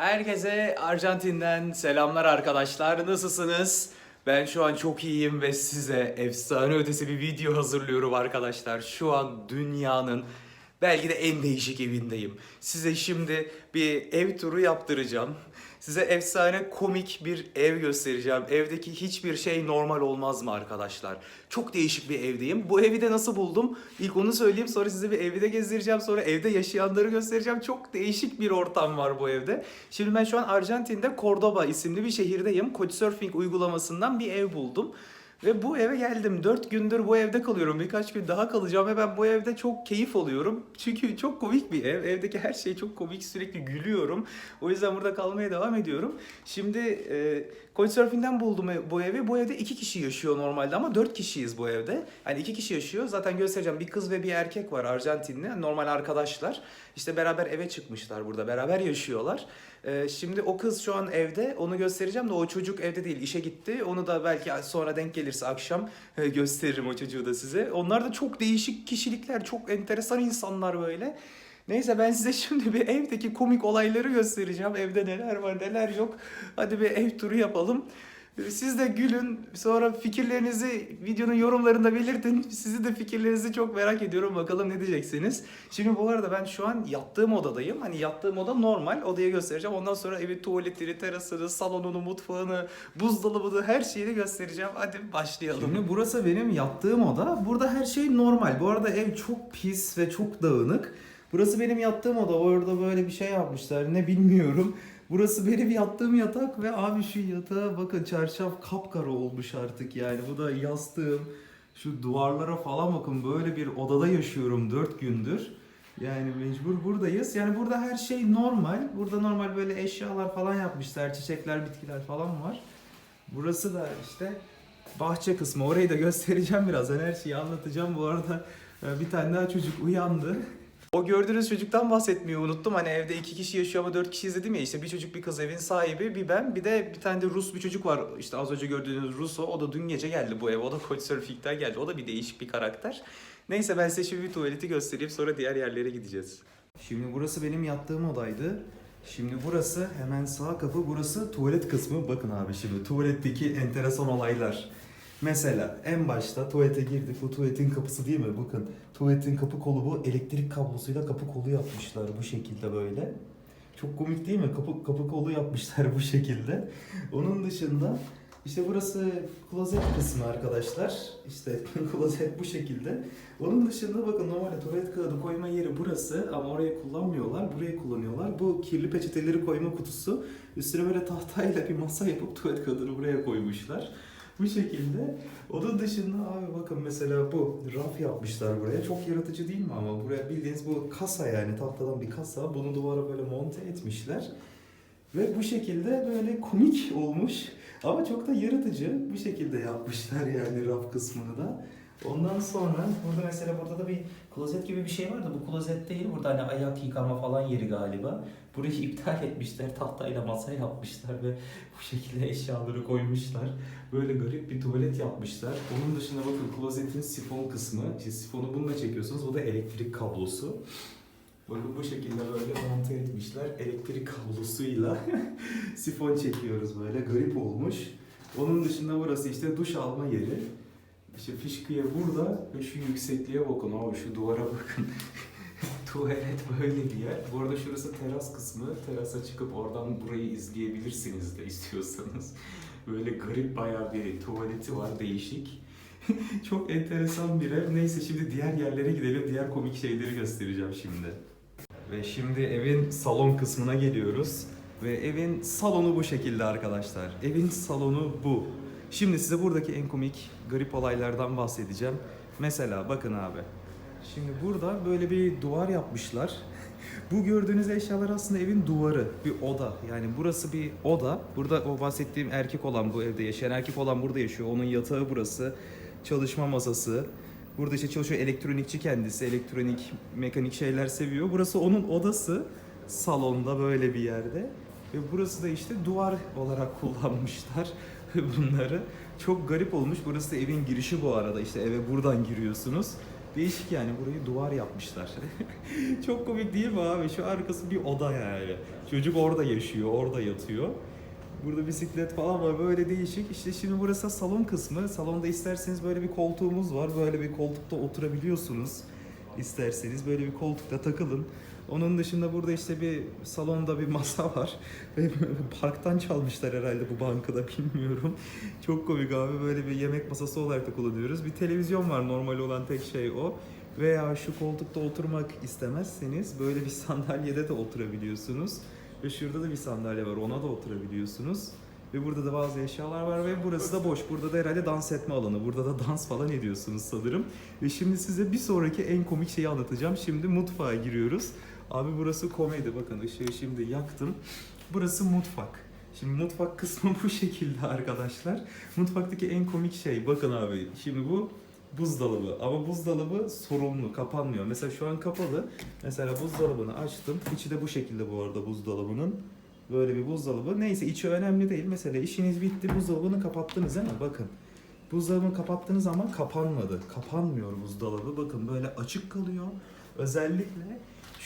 Herkese Arjantin'den selamlar arkadaşlar. Nasılsınız? Ben şu an çok iyiyim ve size efsane ötesi bir video hazırlıyorum arkadaşlar. Şu an dünyanın belki de en değişik evindeyim. Size şimdi bir ev turu yaptıracağım. Size efsane komik bir ev göstereceğim. Evdeki hiçbir şey normal olmaz mı arkadaşlar? Çok değişik bir evdeyim. Bu evi de nasıl buldum? İlk onu söyleyeyim sonra size bir evi de gezdireceğim. Sonra evde yaşayanları göstereceğim. Çok değişik bir ortam var bu evde. Şimdi ben şu an Arjantin'de Cordoba isimli bir şehirdeyim. Couchsurfing uygulamasından bir ev buldum. Ve bu eve geldim. 4 gündür bu evde kalıyorum. Birkaç gün daha kalacağım ve ben bu evde çok keyif alıyorum. Çünkü çok komik bir ev. Evdeki her şey çok komik. Sürekli gülüyorum. O yüzden burada kalmaya devam ediyorum. Şimdi e, Couchsurfing'den buldum ev- bu evi. Bu evde iki kişi yaşıyor normalde ama dört kişiyiz bu evde. Hani iki kişi yaşıyor. Zaten göstereceğim. Bir kız ve bir erkek var Arjantinli. Normal arkadaşlar. İşte beraber eve çıkmışlar burada. Beraber yaşıyorlar. Ee, şimdi o kız şu an evde. Onu göstereceğim de o çocuk evde değil. işe gitti. Onu da belki sonra denk gelirse akşam e, gösteririm o çocuğu da size. Onlar da çok değişik kişilikler. Çok enteresan insanlar böyle. Neyse ben size şimdi bir evdeki komik olayları göstereceğim. Evde neler var neler yok. Hadi bir ev turu yapalım. Siz de gülün. Sonra fikirlerinizi videonun yorumlarında belirtin. Sizi de fikirlerinizi çok merak ediyorum. Bakalım ne diyeceksiniz. Şimdi bu arada ben şu an yattığım odadayım. Hani yattığım oda normal. Odayı göstereceğim. Ondan sonra evin tuvaletini, terasını, salonunu, mutfağını, buzdolabını her şeyini göstereceğim. Hadi başlayalım. Şimdi burası benim yattığım oda. Burada her şey normal. Bu arada ev çok pis ve çok dağınık. Burası benim yattığım oda. Orada böyle bir şey yapmışlar. Ne bilmiyorum. Burası benim yattığım yatak ve abi şu yatağa bakın çarşaf kapkara olmuş artık yani. Bu da yastığım. Şu duvarlara falan bakın böyle bir odada yaşıyorum 4 gündür. Yani mecbur buradayız. Yani burada her şey normal. Burada normal böyle eşyalar falan yapmışlar. Çiçekler, bitkiler falan var. Burası da işte bahçe kısmı. Orayı da göstereceğim birazdan. Her şeyi anlatacağım. Bu arada e, bir tane daha çocuk uyandı. O gördüğünüz çocuktan bahsetmeyi unuttum. Hani evde iki kişi yaşıyor ama dört kişi izledim ya. İşte bir çocuk bir kız evin sahibi, bir ben. Bir de bir tane de Rus bir çocuk var. İşte az önce gördüğünüz Rus o. O da dün gece geldi bu eve. O da Couchsurfing'den geldi. O da bir değişik bir karakter. Neyse ben size şimdi bir tuvaleti göstereyim. Sonra diğer yerlere gideceğiz. Şimdi burası benim yattığım odaydı. Şimdi burası hemen sağ kapı. Burası tuvalet kısmı. Bakın abi şimdi tuvaletteki enteresan olaylar. Mesela en başta tuvalete girdik. Bu tuvaletin kapısı değil mi? Bakın tuvaletin kapı kolu bu. Elektrik kablosuyla kapı kolu yapmışlar bu şekilde böyle. Çok komik değil mi? Kapı, kapı kolu yapmışlar bu şekilde. Onun dışında işte burası klozet kısmı arkadaşlar. İşte klozet bu şekilde. Onun dışında bakın normalde tuvalet kağıdı koyma yeri burası ama orayı kullanmıyorlar. Burayı kullanıyorlar. Bu kirli peçeteleri koyma kutusu. Üstüne böyle tahtayla bir masa yapıp tuvalet kağıdını buraya koymuşlar. Bu şekilde. Onun dışında abi bakın mesela bu raf yapmışlar buraya. Çok yaratıcı değil mi ama buraya bildiğiniz bu kasa yani tahtadan bir kasa. Bunu duvara böyle monte etmişler. Ve bu şekilde böyle komik olmuş ama çok da yaratıcı bir şekilde yapmışlar yani raf kısmını da. Ondan sonra burada mesela burada da bir klozet gibi bir şey vardı. Bu klozet değil. Burada hani ayak yıkama falan yeri galiba. Burayı iptal etmişler. Tahtayla masa yapmışlar ve bu şekilde eşyaları koymuşlar. Böyle garip bir tuvalet yapmışlar. Onun dışında bakın klozetin sifon kısmı. İşte sifonu bununla çekiyorsunuz. Bu da elektrik kablosu. Bakın bu şekilde böyle monte etmişler. Elektrik kablosuyla sifon çekiyoruz böyle. Garip olmuş. Onun dışında burası işte duş alma yeri. İşte fişkiye burada ve şu yüksekliğe bakın abi şu duvara bakın. Tuvalet böyle bir yer. Bu arada şurası teras kısmı. Terasa çıkıp oradan burayı izleyebilirsiniz de istiyorsanız. Böyle garip bayağı bir tuvaleti var değişik. Çok enteresan bir ev. Neyse şimdi diğer yerlere gidelim. Diğer komik şeyleri göstereceğim şimdi. Ve şimdi evin salon kısmına geliyoruz. Ve evin salonu bu şekilde arkadaşlar. Evin salonu bu. Şimdi size buradaki en komik, garip olaylardan bahsedeceğim. Mesela bakın abi. Şimdi burada böyle bir duvar yapmışlar. Bu gördüğünüz eşyalar aslında evin duvarı, bir oda. Yani burası bir oda. Burada o bahsettiğim erkek olan bu evde yaşayan erkek olan burada yaşıyor. Onun yatağı burası. Çalışma masası. Burada işte çalışıyor elektronikçi kendisi. Elektronik, mekanik şeyler seviyor. Burası onun odası. Salonda böyle bir yerde. Ve burası da işte duvar olarak kullanmışlar bunları. Çok garip olmuş. Burası evin girişi bu arada. İşte eve buradan giriyorsunuz. Değişik yani burayı duvar yapmışlar. Çok komik değil mi abi? Şu arkası bir oda yani. Çocuk orada yaşıyor, orada yatıyor. Burada bisiklet falan var böyle değişik. İşte şimdi burası salon kısmı. Salonda isterseniz böyle bir koltuğumuz var. Böyle bir koltukta oturabiliyorsunuz. İsterseniz böyle bir koltukta takılın. Onun dışında burada işte bir salonda bir masa var. Ve parktan çalmışlar herhalde bu bankada bilmiyorum. Çok komik abi böyle bir yemek masası olarak da kullanıyoruz. Bir televizyon var normal olan tek şey o. Veya şu koltukta oturmak istemezseniz böyle bir sandalyede de oturabiliyorsunuz. Ve şurada da bir sandalye var ona da oturabiliyorsunuz. Ve burada da bazı eşyalar var ve burası da boş. Burada da herhalde dans etme alanı. Burada da dans falan ediyorsunuz sanırım. Ve şimdi size bir sonraki en komik şeyi anlatacağım. Şimdi mutfağa giriyoruz. Abi burası komedi. Bakın ışığı şimdi yaktım. Burası mutfak. Şimdi mutfak kısmı bu şekilde arkadaşlar. Mutfaktaki en komik şey bakın abi. Şimdi bu buzdolabı ama buzdolabı sorumlu kapanmıyor. Mesela şu an kapalı. Mesela buzdolabını açtım. İçi de bu şekilde bu arada buzdolabının. Böyle bir buzdolabı. Neyse içi önemli değil. Mesela işiniz bitti buzdolabını kapattınız mi? Bakın. Buzdolabını kapattığınız zaman kapanmadı. Kapanmıyor buzdolabı. Bakın böyle açık kalıyor. Özellikle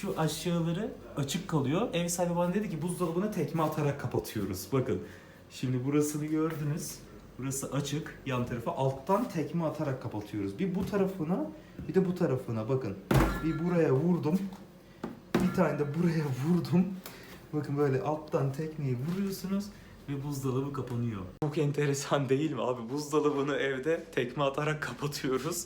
şu aşağıları açık kalıyor. Ev sahibi bana dedi ki buzdolabını tekme atarak kapatıyoruz. Bakın. Şimdi burasını gördünüz. Burası açık. Yan tarafı alttan tekme atarak kapatıyoruz. Bir bu tarafına bir de bu tarafına bakın. Bir buraya vurdum. Bir tane de buraya vurdum. Bakın böyle alttan tekmeyi vuruyorsunuz ve buzdolabı kapanıyor. Çok enteresan değil mi abi? Buzdolabını evde tekme atarak kapatıyoruz.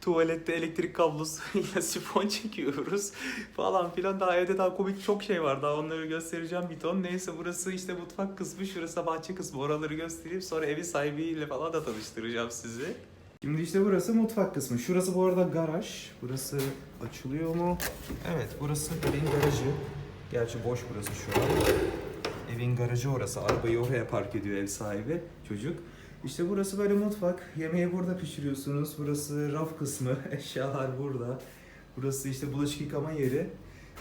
Tuvalette elektrik kablosuyla sifon çekiyoruz falan filan. Daha evde daha komik çok şey var. Daha onları göstereceğim bir ton. Neyse burası işte mutfak kısmı, şurası da bahçe kısmı. Oraları göstereyim. Sonra evi sahibiyle falan da tanıştıracağım sizi. Şimdi işte burası mutfak kısmı. Şurası bu arada garaj. Burası açılıyor mu? Evet burası evin garajı. Gerçi boş burası şu an. Evin garajı orası. Arabayı oraya park ediyor ev sahibi çocuk. İşte burası böyle mutfak. Yemeği burada pişiriyorsunuz. Burası raf kısmı. Eşyalar burada. Burası işte bulaşık yıkama yeri.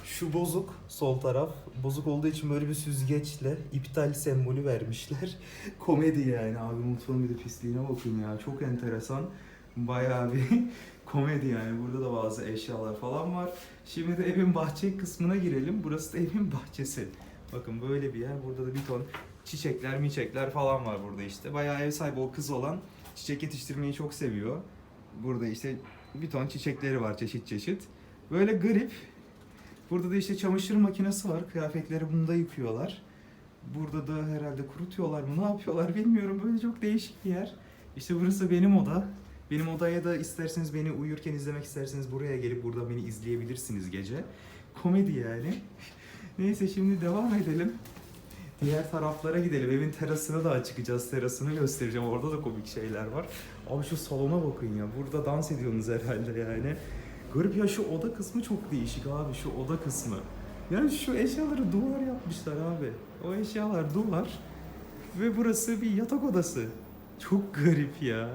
Şu bozuk sol taraf. Bozuk olduğu için böyle bir süzgeçle iptal sembolü vermişler. Komedi yani abi mutfağın bir de pisliğine bakın ya. Çok enteresan. Bayağı bir komedi yani. Burada da bazı eşyalar falan var. Şimdi de evin bahçe kısmına girelim. Burası da evin bahçesi. Bakın böyle bir yer. Burada da bir ton çiçekler, miçekler falan var burada işte. Bayağı ev sahibi o kız olan çiçek yetiştirmeyi çok seviyor. Burada işte bir ton çiçekleri var çeşit çeşit. Böyle garip. Burada da işte çamaşır makinesi var. Kıyafetleri bunda yıkıyorlar. Burada da herhalde kurutuyorlar mı ne yapıyorlar bilmiyorum. Böyle çok değişik bir yer. İşte burası benim oda. Benim odaya da isterseniz beni uyurken izlemek isterseniz buraya gelip burada beni izleyebilirsiniz gece. Komedi yani. Neyse şimdi devam edelim. Diğer taraflara gidelim. Evin terasına da çıkacağız. Terasını göstereceğim. Orada da komik şeyler var. Abi şu salona bakın ya. Burada dans ediyorsunuz herhalde yani. Garip ya şu oda kısmı çok değişik abi. Şu oda kısmı. Yani şu eşyaları duvar yapmışlar abi. O eşyalar duvar. Ve burası bir yatak odası. Çok garip ya.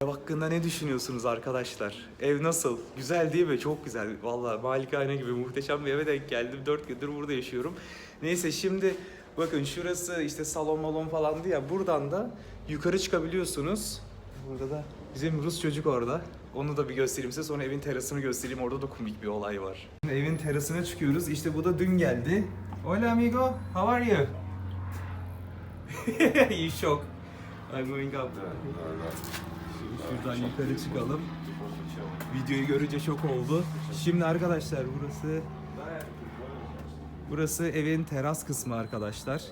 Ev hakkında ne düşünüyorsunuz arkadaşlar? Ev nasıl? Güzel değil mi? Çok güzel. Vallahi malikane gibi muhteşem bir eve denk geldim. 4 gündür burada yaşıyorum. Neyse şimdi bakın şurası işte salon malon falandı ya. Buradan da yukarı çıkabiliyorsunuz. Burada da bizim Rus çocuk orada. Onu da bir göstereyim size. Sonra evin terasını göstereyim. Orada da komik bir olay var. Şimdi evin terasına çıkıyoruz. İşte bu da dün geldi. Hola amigo, how are you? you shock. I'm going up. Şuradan yukarı çıkalım. Videoyu görünce şok oldu. Şimdi arkadaşlar burası Burası evin teras kısmı arkadaşlar.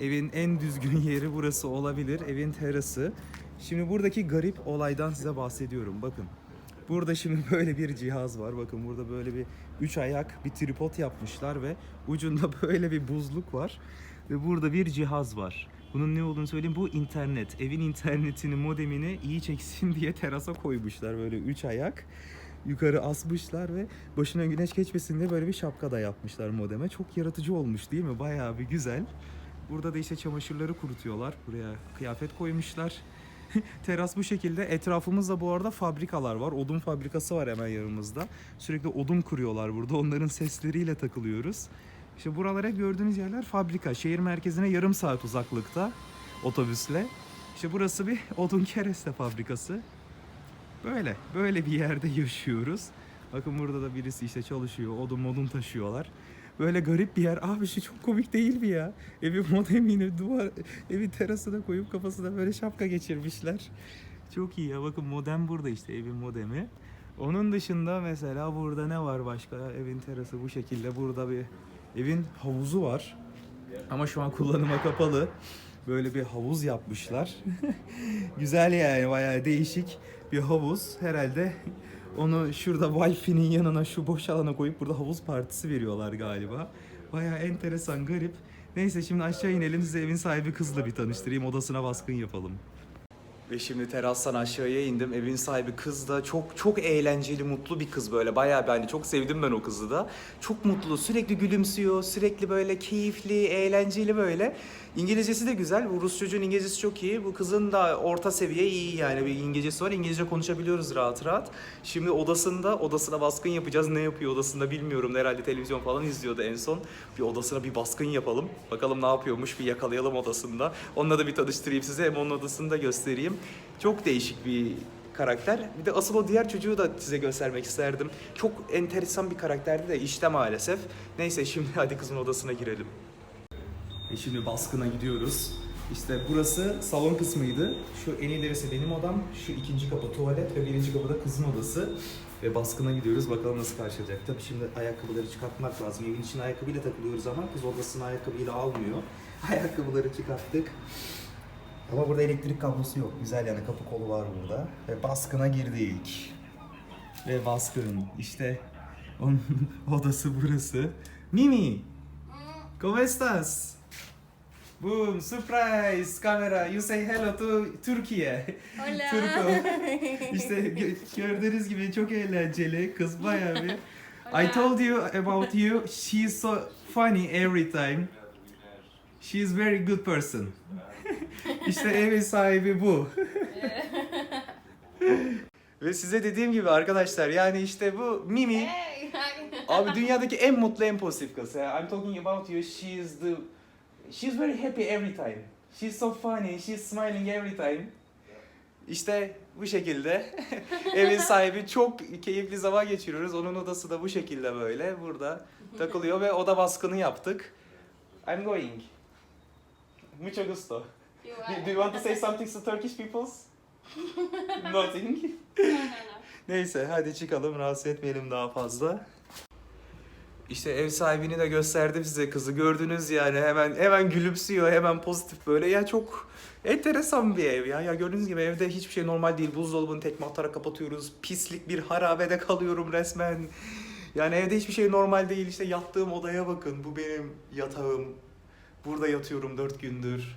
Evin en düzgün yeri burası olabilir. Evin terası. Şimdi buradaki garip olaydan size bahsediyorum. Bakın. Burada şimdi böyle bir cihaz var. Bakın burada böyle bir üç ayak bir tripod yapmışlar ve ucunda böyle bir buzluk var. Ve burada bir cihaz var. Bunun ne olduğunu söyleyeyim. Bu internet. Evin internetini, modemini iyi çeksin diye terasa koymuşlar böyle üç ayak. Yukarı asmışlar ve başına güneş geçmesin diye böyle bir şapka da yapmışlar modeme. Çok yaratıcı olmuş değil mi? Bayağı bir güzel. Burada da işte çamaşırları kurutuyorlar. Buraya kıyafet koymuşlar. Teras bu şekilde. Etrafımızda bu arada fabrikalar var. Odun fabrikası var hemen yanımızda. Sürekli odun kuruyorlar burada. Onların sesleriyle takılıyoruz. İşte buralar hep gördüğünüz yerler fabrika. Şehir merkezine yarım saat uzaklıkta otobüsle. İşte burası bir odun kereste fabrikası. Böyle, böyle bir yerde yaşıyoruz. Bakın burada da birisi işte çalışıyor, odun modun taşıyorlar. Böyle garip bir yer. Abi şu çok komik değil mi ya? Evin modemini duvar, evin terasına koyup kafasına böyle şapka geçirmişler. Çok iyi ya. Bakın modem burada işte evin modemi. Onun dışında mesela burada ne var başka? Evin terası bu şekilde. Burada bir evin havuzu var. Ama şu an kullanıma kapalı. Böyle bir havuz yapmışlar. Güzel yani bayağı değişik bir havuz. Herhalde onu şurada Wi-Fi'nin yanına şu boş alana koyup burada havuz partisi veriyorlar galiba. Bayağı enteresan, garip. Neyse şimdi aşağı inelim size evin sahibi kızla bir tanıştırayım. Odasına baskın yapalım. Ve şimdi terastan aşağıya indim. Evin sahibi kız da çok çok eğlenceli, mutlu bir kız böyle. Bayağı ben çok sevdim ben o kızı da. Çok mutlu, sürekli gülümsüyor, sürekli böyle keyifli, eğlenceli böyle. İngilizcesi de güzel. Bu Rus çocuğun İngilizcesi çok iyi. Bu kızın da orta seviye iyi yani bir İngilizcesi var. İngilizce konuşabiliyoruz rahat rahat. Şimdi odasında, odasına baskın yapacağız. Ne yapıyor odasında bilmiyorum. Herhalde televizyon falan izliyordu en son. Bir odasına bir baskın yapalım. Bakalım ne yapıyormuş bir yakalayalım odasında. Onunla da bir tanıştırayım size. Hem onun odasını da göstereyim. Çok değişik bir karakter. Bir de asıl o diğer çocuğu da size göstermek isterdim. Çok enteresan bir karakterdi de işte maalesef. Neyse şimdi hadi kızın odasına girelim. E şimdi baskına gidiyoruz. İşte burası salon kısmıydı. Şu en ilerisi benim odam, şu ikinci kapı tuvalet ve birinci kapı da kızın odası. Ve baskına gidiyoruz. Bakalım nasıl karşılayacak. Tabii şimdi ayakkabıları çıkartmak lazım. Evin içine ayakkabıyla takılıyoruz ama kız odasını ayakkabıyla almıyor. Ayakkabıları çıkarttık. Ama burada elektrik kablosu yok. Güzel yani kapı kolu var burada. Ve baskına girdik. Ve baskın. İşte onun odası burası. Mimi! ¿Cómo estás? Boom, surprise, kamera. You say hello to Türkiye. Hola. Turko. İşte gö- gördüğünüz gibi çok eğlenceli. Kız bayağı bir. I told you about you. She's so funny every time. She's very good person. İşte evin sahibi bu. Ve size dediğim gibi arkadaşlar yani işte bu Mimi. Abi dünyadaki en mutlu en pozitif kız. I'm talking about you. She is the She's very happy every time. She's so funny. She's smiling every time. İşte bu şekilde evin sahibi çok keyifli zaman geçiriyoruz. Onun odası da bu şekilde böyle burada takılıyor ve oda baskını yaptık. I'm going. Mucho gusto. You Do, do you want to say something to Turkish peoples? Nothing. No, no, no. Neyse hadi çıkalım rahatsız etmeyelim daha fazla. İşte ev sahibini de gösterdim size kızı gördünüz yani. Hemen hemen gülümsüyor hemen pozitif böyle. Ya çok enteresan bir ev ya. Ya gördüğünüz gibi evde hiçbir şey normal değil. Buzdolabını tekme atarak kapatıyoruz. Pislik bir harabede kalıyorum resmen. Yani evde hiçbir şey normal değil. İşte yattığım odaya bakın. Bu benim yatağım. Burada yatıyorum dört gündür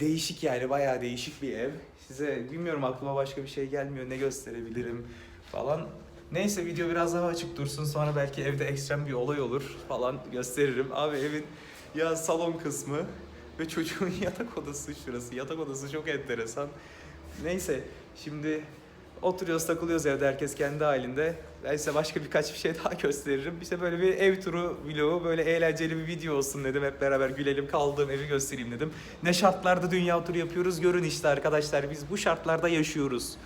değişik yani bayağı değişik bir ev size bilmiyorum aklıma başka bir şey gelmiyor ne gösterebilirim falan Neyse video biraz daha açık dursun sonra belki evde ekstrem bir olay olur falan gösteririm. Abi evin ya salon kısmı ve çocuğun yatak odası şurası. Yatak odası çok enteresan. Neyse şimdi oturuyoruz takılıyoruz evde herkes kendi halinde. Ben size başka birkaç bir şey daha gösteririm. İşte böyle bir ev turu vlogu böyle eğlenceli bir video olsun dedim. Hep beraber gülelim kaldığım evi göstereyim dedim. Ne şartlarda dünya turu yapıyoruz görün işte arkadaşlar biz bu şartlarda yaşıyoruz.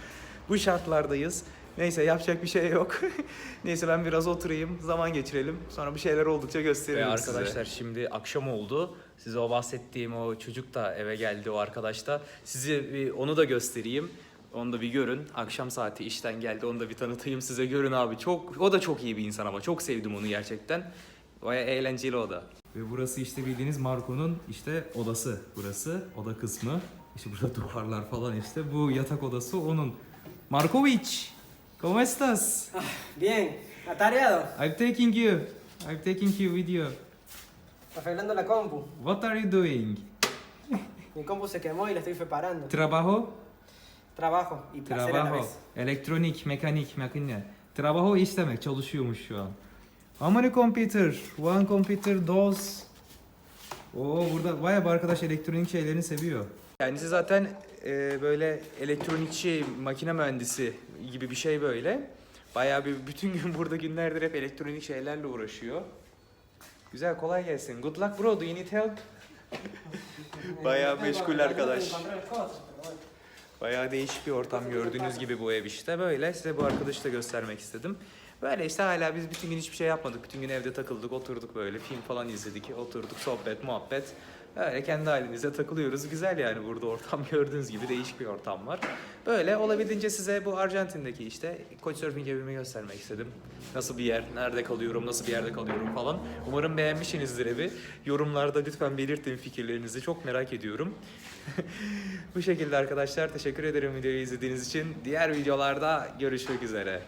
Bu şartlardayız. Neyse yapacak bir şey yok. Neyse ben biraz oturayım, zaman geçirelim. Sonra bir şeyler oldukça gösteririm Ve size. arkadaşlar şimdi akşam oldu. Size o bahsettiğim o çocuk da eve geldi o arkadaş da. Size bir onu da göstereyim. Onu da bir görün. Akşam saati işten geldi. Onu da bir tanıtayım size. Görün abi. Çok o da çok iyi bir insan ama çok sevdim onu gerçekten. Baya eğlenceli o da. Ve burası işte bildiğiniz Marco'nun işte odası burası. Oda kısmı. İşte burada duvarlar falan işte. Bu yatak odası onun. Markovic, ¿cómo estás? Bien, atareado, I'm taking you. I'm taking you with you. arreglando la compu. What are you doing? Mi compu se quemó y la estoy preparando. Trabajo? Trabajo y placer a la Trabajo. vez. Elektronik, mekanik, makine. Trabajo iş demek, çalışıyormuş şu an. How many computer? One computer, dos. Oo burada bayağı bir arkadaş elektronik şeylerini seviyor. Kendisi zaten e, böyle elektronikçi, makine mühendisi gibi bir şey böyle. Bayağı bir bütün gün burada günlerdir hep elektronik şeylerle uğraşıyor. Güzel, kolay gelsin. Good luck bro, do you need help? Bayağı meşgul arkadaş. Pero bueno. Bayağı değişik bir ortam gördüğünüz gibi bu ev işte. Böyle size bu arkadaşı da göstermek istedim. Böyle işte hala biz bütün gün hiçbir şey yapmadık. Bütün gün evde takıldık, oturduk böyle. Film falan izledik, oturduk, sohbet, muhabbet. Öyle kendi halimize takılıyoruz. Güzel yani burada ortam gördüğünüz gibi değişik bir ortam var. Böyle olabildiğince size bu Arjantin'deki işte Couchsurfing evimi göstermek istedim. Nasıl bir yer, nerede kalıyorum, nasıl bir yerde kalıyorum falan. Umarım beğenmişsinizdir evi. Yorumlarda lütfen belirtin fikirlerinizi. Çok merak ediyorum. bu şekilde arkadaşlar teşekkür ederim videoyu izlediğiniz için. Diğer videolarda görüşmek üzere.